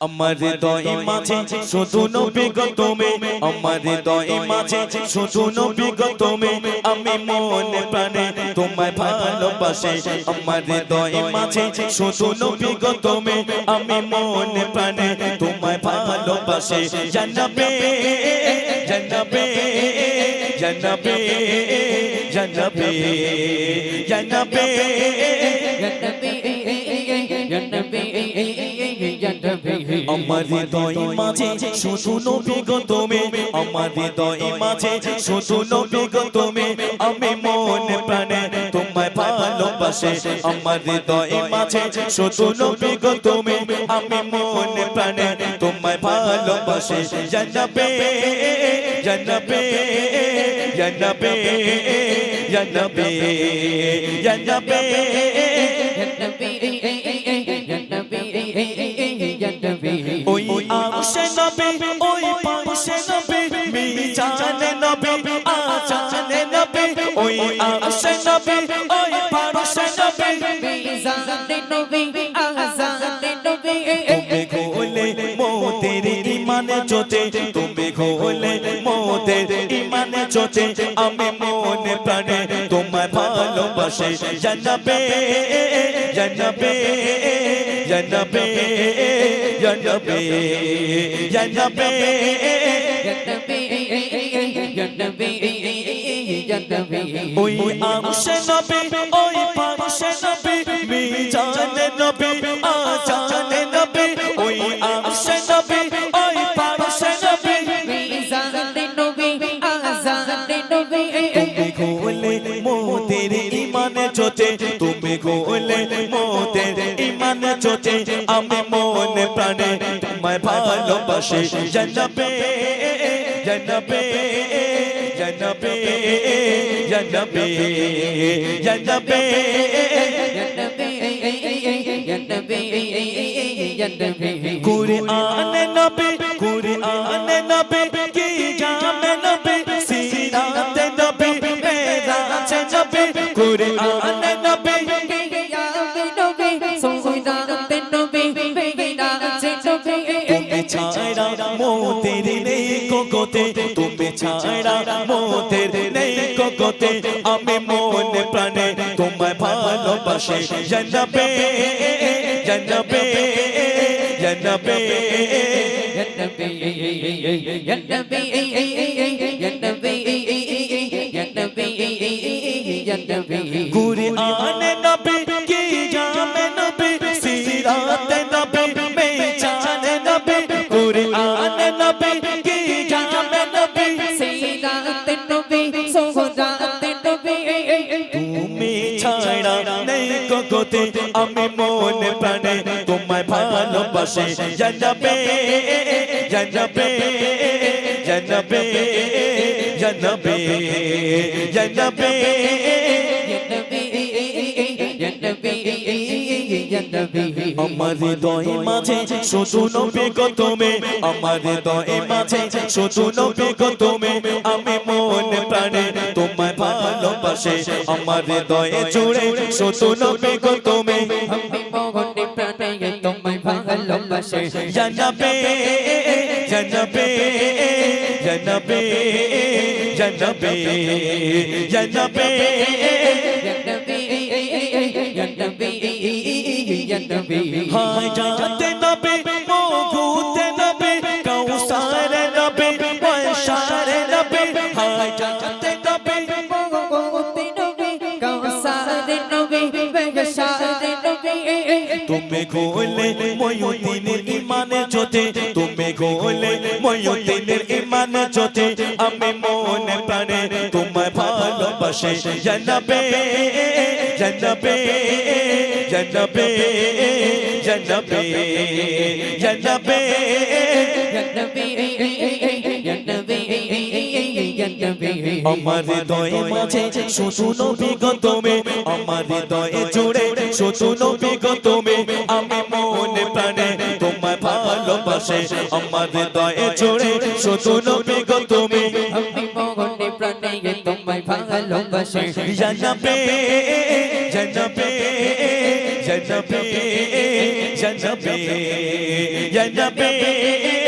আমার হৃদয় মাঝে, শুধু নবী গো তুমি। আমার হৃদয় মাঝে, শুধু নবী গো তুমি। আমি মনে প্রাণে তোমায় ভালোবাসি। আমার হৃদয় মাঝে, শুধু নবী গো তুমি। আমি মনে প্রাণে তোমায় ভালোবাসি। জানাবে জানাবে জানাবে জানাবে জানাবে আমার হৃদয় মাঝে শুধু নবী গো তুমি, আমার হৃদয় মাঝে শুধু নবী গো তুমি। আমি মনে প্রাণে তোমায় ভালোবাসি, আমার হৃদয় মাঝে শুধু নবী গো তুমি। আমি মনে প্রাণে তোমায় ভালোবাসি, জানাবে জানাবে জানাবে জানাবে ওই আংশে নবী ওই পাংশে নবী মিজানে নবী আজানে নবী ওই আংশে নবী ওই পাংশে নবী তুমি গোলে মোদের ইমানে চোচে তুমি গোলে মোদের ইমানে চোচে আমি মনে প্রাণে তোমায় ভালোবাসি জানাবে জানাবে জানাবে জানাবে জানাবে ওই আংশে নবী ওই পাংশে নবী মিজানে নবী আজানে নবী চোচে আমি মনে প্রাণে তোমায় ভালোবাসি। জানাবে জানাবে জানাবে জানাবে জানাবে কুরআনে নবী কুরআনে নবী, কি জামে নবী, সিরাতে নবী, মেরাজে নবী, কুরআনে নবী কোকোতে তুমি ছাড়া মোদের নেই কোকোতে আমি মনে প্রাণে তোমায় ভালোবাসি। জানাবে জানাবে জানাবে কুরআনে কগতে আমি মনে প্রাণে তোমায় ভালোবাসি। জানাবে জানাবে। জানাবে জানাবে জানাবে। আমার হৃদয় মাঝে শুধু নবী গো তুমি আমার হৃদয় মাঝে শুধু নবী গো তুমি আমি মনে প্রাণে ভালোবাসি আমার হৃদয়ে জুড়ে শুধু নবী গো তুমি। জানাবে জানাবে জানাবে জানাবে জানাবে। হায় জাতে নবে মগুতে তুমি গোলে ময়ুদ্দিনের ইমানে জোতে তুমি গোলে ময়ুদ্দিনের ইমানে জোতে আমি মনে প্রাণে তোমায় ভালোবাসি জানাবে জানাবে জানাবে জানাবে জানাবে। আমার হৃদয় মাঝে শুধু নবী গো তুমি। আমার হৃদয়ে জুড়ে শুধু নবী গো তুমি। আমি মনে প্রাণে তোমায় ভালোবাসি। আমার হৃদয়ে জুড়ে শুধু নবী গো তুমি। তোমায় ভালোবাসে। জানাবে জানাবে জানাবে জানাবে ইয়া নবী Ya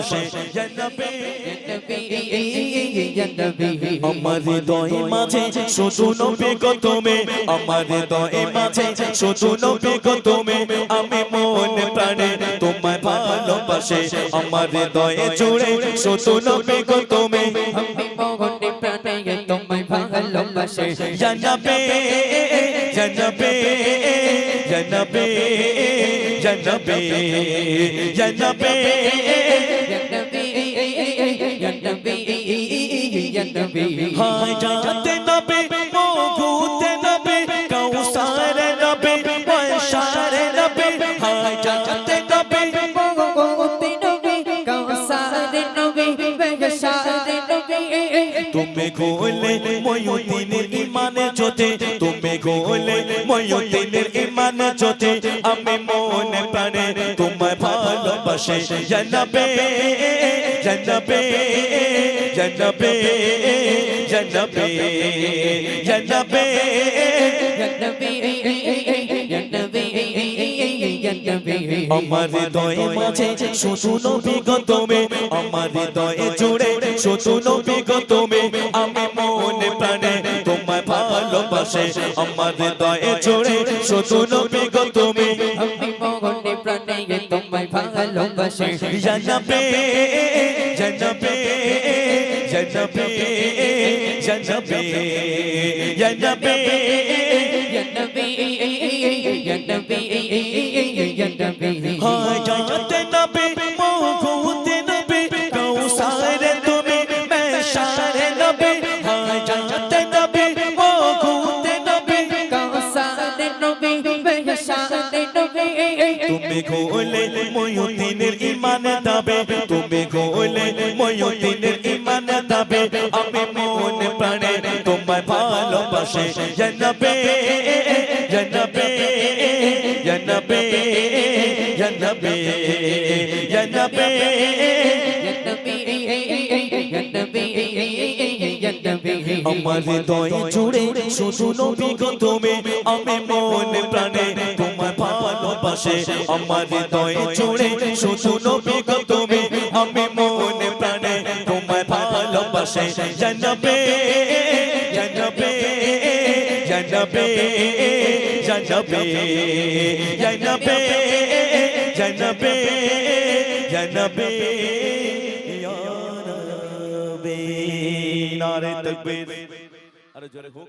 Nabi, আমার হৃদয় মাঝে শুধু নবী গো তুমি। আমার হৃদয় মাঝে শুধু নবী গো তুমি। আমি মন প্রাণে তোমায় ভালোবাসি। আমার হৃদয়ে জুড়ে শুধু নবী গো তুমি। আমি মোহনে প্রাণে তোমায় ভালোবাসি। জনবে জনবে জনবে জনবে জনবে Nabi, Ya Nabi. হাজাতে নবে মগুতে নবে কৌসারে নবে বৈশারে নবে হাজাতে নবে মগতে নবী, কাউসারে নবী, নবী। তুমি গোলে ময়ুদ্দিনের ইমানে জোতে তুমি গোলে ময়ুদ্দিনের ইমানে জোতে আমি মনে প্রাণে তোমায় ভালোবাসি জনবে জনবে জনবে জনবে জনবে আমার হৃদয়ে মাঝে আমার হৃদয়ে জুড়ে শুধু নবী গো তুমি আমি মনে প্রাণে তোমায় ভালোবাসে আমার হৃদয়ে জুড়ে শুধু নবী গো তুমি আমি মোহনে প্রাণে তোমায় ভালোবাসি। জনবে জনবে জনবে Ya Nabi, Ya Nabi, Ya Nabi. হাজাতে নবে মগুতে নবে কৌসারে তুমি মেশারে নবে হাজাতে নবে মগুতে নবে কাউসারে নবী, বেহশারে নবী। তুমি গোলে ময়ুদ্দিনের ইমান দাবে তুমি গোলে ভালোবাসি জনবে জনবে জনবে জনবে জনবে. আমার হৃদয় জুড়ে শুধু নবী গো তুমি, আমি মন প্রাণে তোমায় ভালোবাসে আমার হৃদয় জুড়ে শুধু নবী গো তুমি, আমি মন প্রাণে তোমায় ভালোবাসে জনবে জনবে জনবে জনবে জনবে জনবে নবী নারে তকবীর আরে জোরে হোক